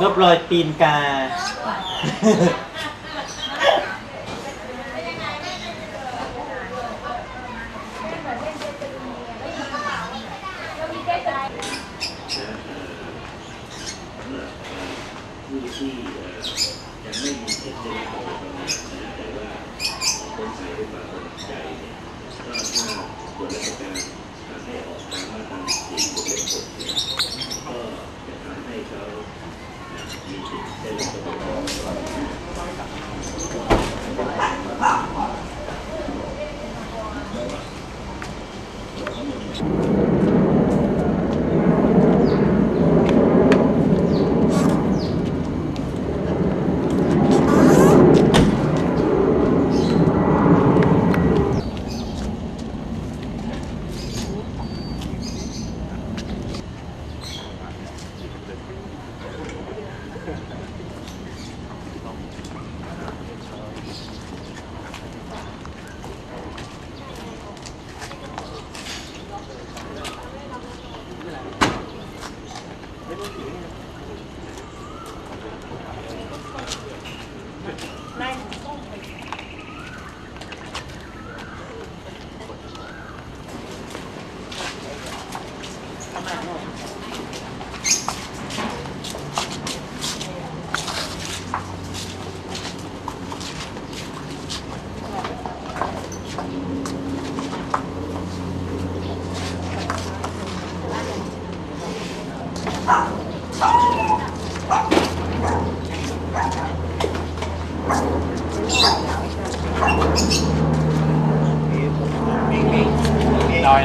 ลบรอยตีนกา ผู้ที่เอ่อยังไม่มีเหตุเจตนาประมาทนะแต่ว่าสงสัยด้วยความสนใจเนี่ยก็ถ้าส่วนราชการ ให้ออกตามมาตราสี่วงเล็บหกเนี่ยก็จะทำให้เขามีสิทธิ์ได้รับประโยชน์น้อย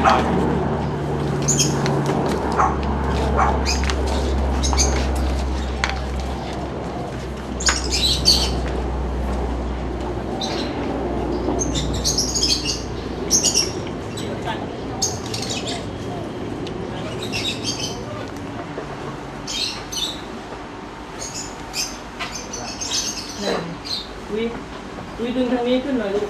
น้อย วิวิดึงทางนี้ขึ้นหน่อยลูก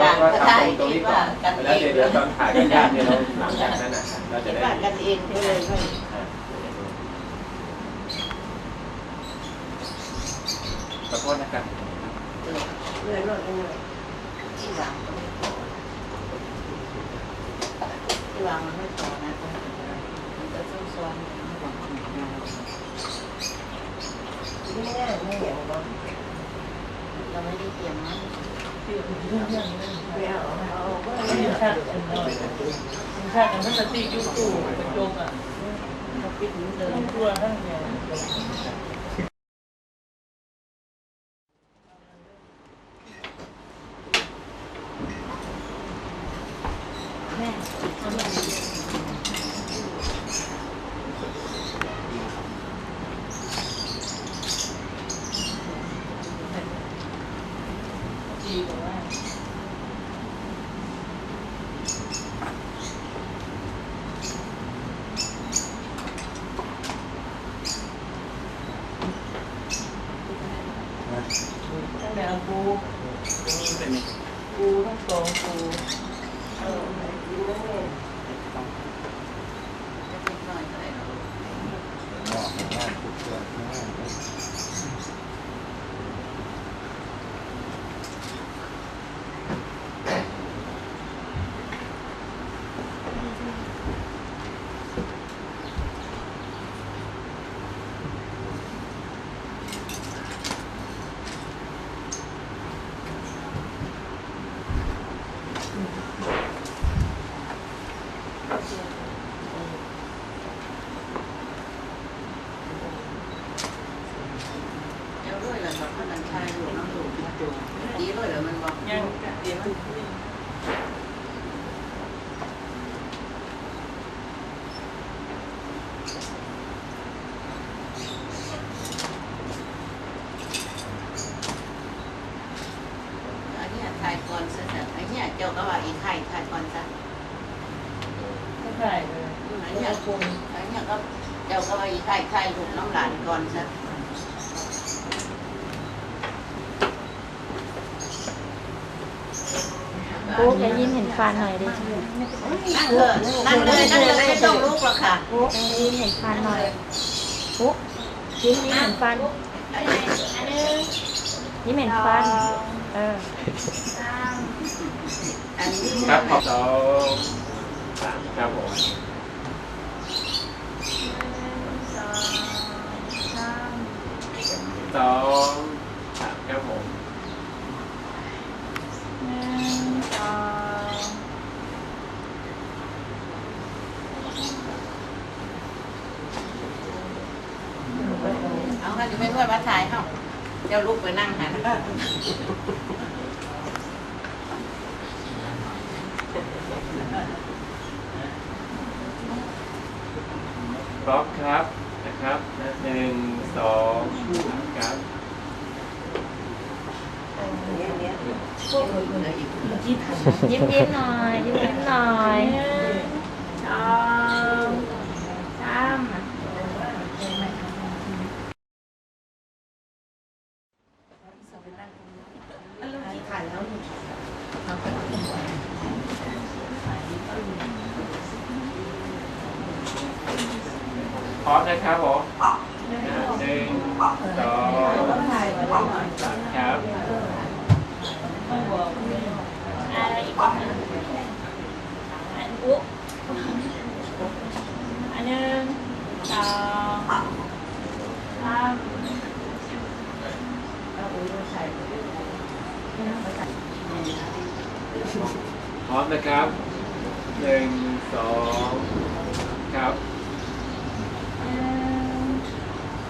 ก็ก็ทำตรงนี้ก่อนแล้วเดี๋ยวเดี๋ยว ตอนถ่ายกันญาติเนี่ยเราหลังจากนั้นนะเราจะได้กันเองก็เลยไม่ขอโทษนะครับเลยลดเลย ที่วางที่วางมันไม่พอนะมันจะต้องซ้อนหวังไม่ได้ไม่เหี่ยวบ้างเราไม่ได้เตรียมนะ ไม่เอาเอาก็ทีมชาติกันน่อยทีมชาติกันทั้งสติยุคตู่กระจกอะปิดมือเดิทั้งตัวทั้งเนี่ยแม่ทำอย่างนี้ ดีกว่าว่า ตั้งแต่ปูปูทั้งสองปู เออดูแล้วแม่จะเป็นหน่อยอะไรหรอ เมันนั่นชายอยู่น้ำดูมาจูดีเลยเหรอมันบอก ยังเดี๋ยวมัน อันนี้ถ่ายก่อนซะอันนี้เจ้าก็ว่าอีกไข่ถ่ายก่อนซะ ก็ถ่ายเลยอันนี้อันนี้ก็เจ้าก็ว่าอีกไข่ถ่ายลูกน้ำหลานก่อนซะปุ๊กอย่ายิ้มเห็นฟันหน่อยดินั่งเถอะนั่งเลยนั่งเลยไม่ต้องลุกหรอกค่ะปุ๊กอย่ายิ้มเห็นฟันหน่อยปุ๊กยิ้มยิ้มเห็นฟันอันนี้อันนี้ยิ้มเห็นฟันเอออันนี้ครับขอบสอง สามครับผมสองสามครับผมเอาค่ะจะไม่นวดมาถ่ายเนาะเจ้าลุกไปนั่งหัน ล็อกครับนะครับหนึ่งสองสามครับยิ้มยิ้มหน่อยยิ้มยิ้มหน่อยชอบสาม พร้อม นะครับผมหนึ่งสองสามครับอะไรอีกอันหนึ่งอันปุ๊กอันหนึ่งสองสามพร้อมนะครับหนึ่งสองครับ หนึ่งสองสาม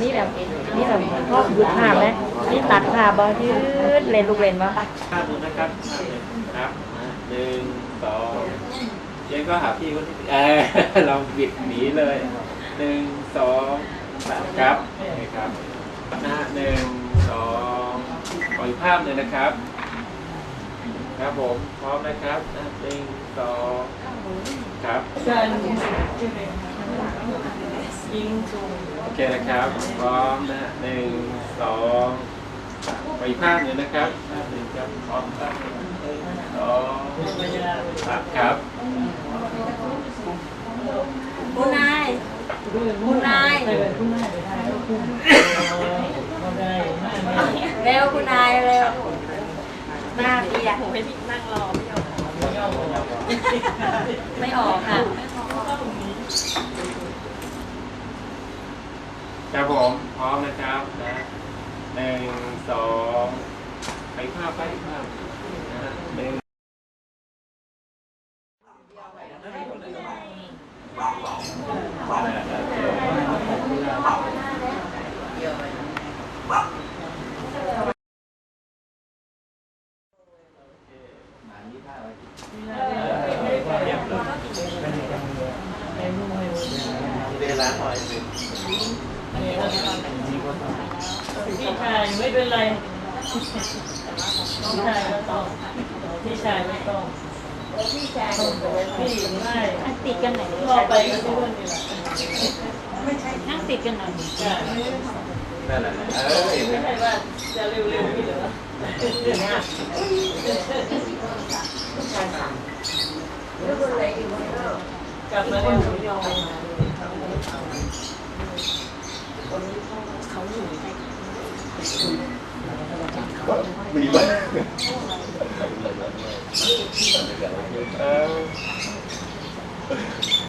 นี่แบบนี่แบบชอบหยุดภาพไหมนี่ตัดภาพบ่ยืดเลนลูกเลนบ่ภาพหนึ่งนะครับภาพหนึ่งครับหนึ่งสองเจ๊ก็หาพี่คนที่เออเราบิดหนีเลยหนึ่งสองสามครับโอเครับหนะหนึ่งสองขออีกภาพหนึ่งนะครับ ครับผมพร้อมนะครับนะหนึ่งสองครับการยิงสูงโอเคนะครับพร้อมนะฮะหนึ่งสองสามไปอีกภาพหนึ่งนะครับภาพหนึ่งครับพร้อมครับหนึ่งสองเวลาสามครับคุณนายคุณนายคุณนายไปถ่ายรูป คุณเขาได้ห้าเมตรเร็วคุณนายเร็วหน้าเปียกไม่ออกค่ะครับผมพร้อมนะครับนะหนึ่งสองไปภาพไปภาพนะฮะหนึ่ง เวลาหน่อยหนึ่ง พี่ชายไม่เป็นไร พี่ชายไม่ต้องพี่ชายไม่ต้องพี่ชายพี่ไม่นั่งติดกันไหน่อยรอไปก็ทุกคนนี่แหละนั่งติดกันหน่อยจ้ะนั่นแหละนะเออเห็นไม่ใช่ว่าจะเร็วๆพี่เหรอกลับมาเร็วมีบ้า งเออ